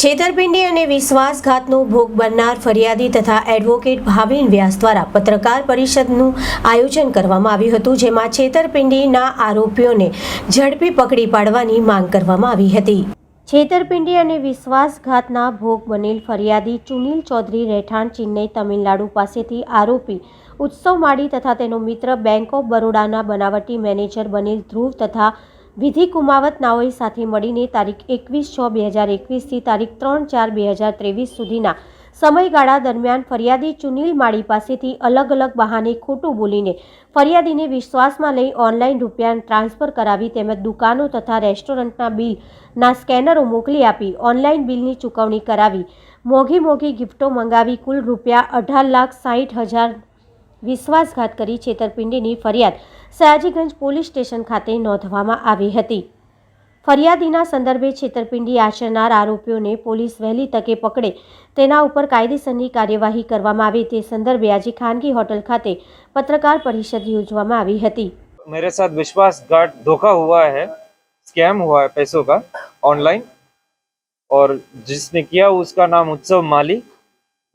છેતરપિંડી અને વિશ્વાસઘાતનો ભોગ બનનાર ફરિયાદી તથા એડવોકેટ ભાવિન વ્યાસ દ્વારા પત્રકાર પરિષદનું આયોજન કરવામાં આવ્યું હતું, જેમાં છેતરપિંડીના આરોપીઓને ઝડપી પકડી પાડવાની માંગ કરવામાં આવી હતી. છેતરપિંડી અને વિશ્વાસઘાતના ભોગ બનેલ ફરિયાદી ચુનિલ ચૌધરી રહેઠાણ, ચેન્નઈ, તમિલનાડુ પાસેથી આરોપી ઉત્સવ માળી તથા તેનો મિત્ર બેંક ઓફ બરોડાના બનાવટી મેનેજર બનેલ ધ્રુવ તથા વિધિ કુમાવત નાઓએ સાથે મળીને તારીખ એકવીસ છ બે હજાર એકવીસથી તારીખ ત્રણ ચાર બે હજાર ત્રેવીસ સુધીના સમયગાળા દરમિયાન ફરિયાદી ચુનિલ માળી પાસેથી અલગ અલગ બહાને ખોટું બોલીને ફરિયાદીને વિશ્વાસમાં લઈ ઓનલાઈન રૂપિયા ટ્રાન્સફર કરાવી તેમજ દુકાનો તથા રેસ્ટોરન્ટના બિલના સ્કેનરો મોકલી આપી ઓનલાઈન બિલની ચૂકવણી કરાવી મોંઘી મોંઘી ગિફ્ટો મંગાવી કુલ રૂપિયા અઢાર લાખ સાઠ હજાર વિશ્વાસઘાત કરી છેતરપિંડીની ફરિયાદ સયાજીગંજ પોલીસ સ્ટેશન ખાતે નોંધવામાં આવી હતી ફરિયાદીના સંદર્ભે છેતરપિંડી આચરનાર આરોપીઓને પોલીસ વહેલી તકે પકડે તેના ઉપર કાયદેસરની કાર્યવાહી કરવામાં આવે તે સંદર્ભે આજે ખાનગી હોટલ ખાતે પત્રકાર પરિષદ યોજવામાં આવી હતી मेरे साथ विश्वासघात धोखा हुआ है स्कैम हुआ है पैसों का ऑनलाइन और जिसने किया उसका नाम उत्सव माली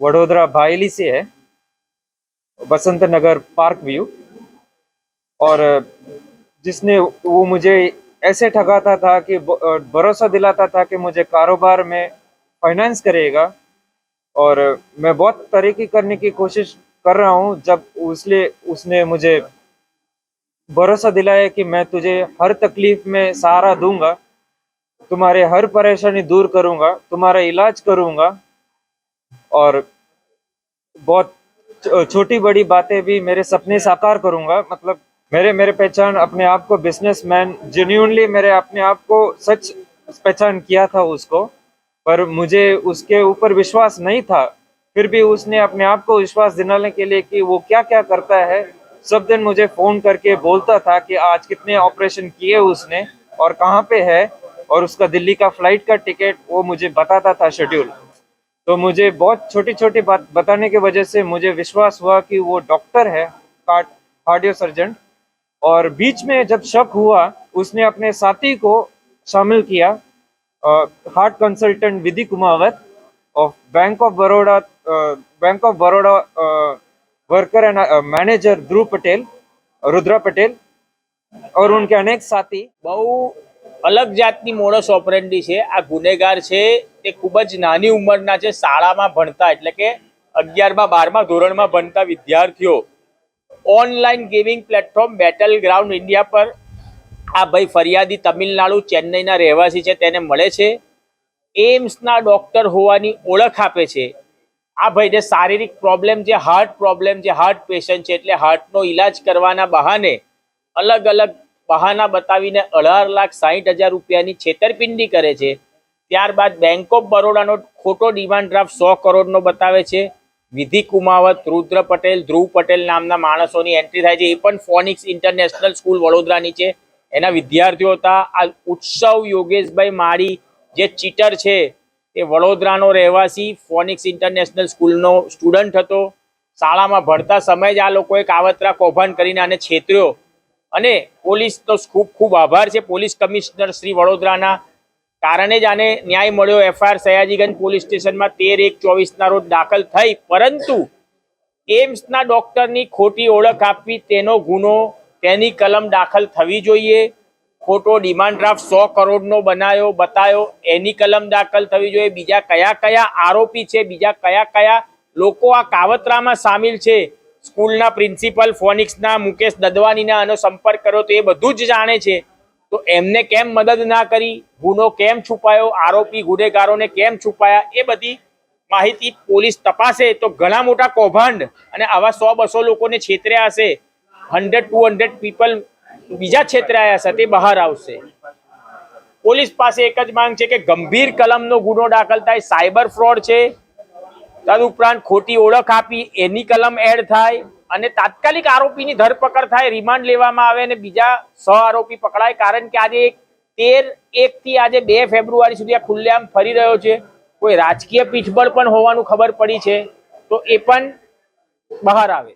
वडोदरा भाईली से है Basant Nagar park view. और जिसने वो मुझे ऐसे ठगाता था कि भरोसा दिलाता था कि मुझे कारोबार में फाइनेंस करेगा। और मैं बहुत तरीके करने की कोशिश कर रहा हूँ, जब उसने उसने मुझे भरोसा दिलाया कि मैं तुझे हर तकलीफ़ में सहारा दूँगा। तुम्हारे हर परेशानी दूर करूँगा, तुम्हारा इलाज करूँगा। और, बहुत छोटी बड़ी बातें भी मेरे सपने साकार करूँगा। मतलब मेरे मेरे पहचान अपने आप को बिजनेसमैन जेन्यूनली मेरे अपने आप को सच पहचान किया था उसको, पर मुझे उसके ऊपर विश्वास नहीं था। फिर भी उसने अपने आप को विश्वास दिलाने के लिए कि वो क्या क्या करता है, सब दिन मुझे फ़ोन करके बोलता था कि आज कितने ऑपरेशन किए उसने और कहाँ पे है, और उसका दिल्ली का फ़्लाइट का टिकट वो मुझे बताता था शेड्यूल तो मुझे बहुत छोटी छोटी बात बताने की वजह से मुझे विश्वास हुआ कि वो डॉक्टर है, कार्ड, कार्डियो सर्जन। और बीच में जब शक हुआ, उसने अपने साथी को शामिल किया heart consultant Vidhi Kumawat of bank of Baroda bank of Baroda worker and manager Dhruv Patel, Rudra Patel और उनके अनेक साथी। બહુ અલગ જાતની મોડસ ઓપરેન્ડી છે, આ ગુનેગાર છે તે ખૂબ જ નાની ઉંમરના છે, શાળામાં ભણતા, એટલે કે અગિયારમાં, બારમા ધોરણમાં ભણતા વિદ્યાર્થીઓ. Online gaming platform battleground India પર આ ભાઈ ફરિયાદી તમિલનાડુ ચેન્નઈના રહેવાસી છે, તેને મળે છે. એમ્સના ડોક્ટર હોવાની ઓળખ આપે છે. આ ભાઈને શારીરિક પ્રોબ્લેમ જે હાર્ટ પ્રોબ્લેમ જે હાર્ટ પેશન્ટ છે, એટલે હાર્ટનો ઈલાજ કરવાના બહાને અલગ અલગ બહાના બતાવીને અઢાર લાખ સાહીઠ હજાર રૂપિયાની છેતરપિંડી કરે છે. ત્યારબાદ બેંક ઓફ બરોડાનો ખોટો ડિમાન્ડ ડ્રાફ્ટ સો કરોડનો બતાવે છે. વિધિ કુમાવત, રુદ્ર પટેલ, ધ્રુવ પટેલ નામના માણસોની એન્ટ્રી થાય છે. એ પણ ફોનિક્સ ઇન્ટરનેશનલ સ્કૂલ વડોદરાની છે. એના વિદ્યાર્થીઓ હતા, આ ઉત્સવ યોગેશભાઈ માળી જે ચીટર છે, એ વડોદરાનો રહેવાસી ફોનિક્સ ઇન્ટરનેશનલ સ્કૂલનો સ્ટુડન્ટ હતો. શાળામાં ભણતા સમયે જ આ લોકોએ કાવતરા કૌભાંડ કરીને આને છેતર્યો. અને પોલીસ તો ખૂબ ખૂબ આભાર છે. પોલીસ કમિશનર શ્રી વડોદરાના કારણે જ આને ન્યાય મળ્યો. એફઆઈઆર સયાજીગંજ પોલીસ સ્ટેશનમાં તેર એક ચોવીસના રોજ દાખલ થઈ. પરંતુ એમ્સના ડોક્ટરની ખોટી ઓળખ આપવી તેનો ગુનો તેની કલમ દાખલ થવી જોઈએ. ખોટો ડિમાન્ડ ડ્રાફ્ટ સો કરોડનો બનાવ્યો બતાવ્યો એની કલમ દાખલ થવી જોઈએ. બીજા કયા કયા આરોપી છે? બીજા કયા કયા લોકો આ કાવતરામાં સામેલ છે? સ્કૂલના પ્રિન્સિપલ, ફોનિક્સના મુકેશ દદવાનીના આનો સંપર્ક કર્યો તો એ બધું જ જાણે છે. તો એમને કેમ મદદ ના કરી? ગુનો કેમ છુપાયો? આરોપી ગુનેગારોને કેમ છુપાયા? એ બધી માહિતી પોલીસ તપાસે. તો ઘણા મોટા કૌભાંડ અને આવા સો બસો લોકોને છેતર્યા હશે. હંડ્રેડ, ટુ હંડ્રેડ પીપલ બીજા છેતરાયા હશે, તે બહાર આવશે. પોલીસ પાસે એક જ માંગ છે કે ગંભીર કલમનો ગુનો દાખલ થાય. સાયબર ફ્રોડ છે. તદુપરાંત ખોટી ઓળખ આપી, એની કલમ એડ થાય અને તાત્કાલિક આરોપીની ધરપકડ થાય, રિમાન્ડ લેવામાં આવે અને બીજા સહ આરોપી પકડાય. કારણ કે આજે તેર એક થી આજે બે ફેબ્રુઆરી સુધી આ ખુલ્લેઆમ ફરી રહ્યો છે. કોઈ રાજકીય પીઠબળ પણ હોવાનું ખબર પડી છે. તો એ પણ બહાર આવે.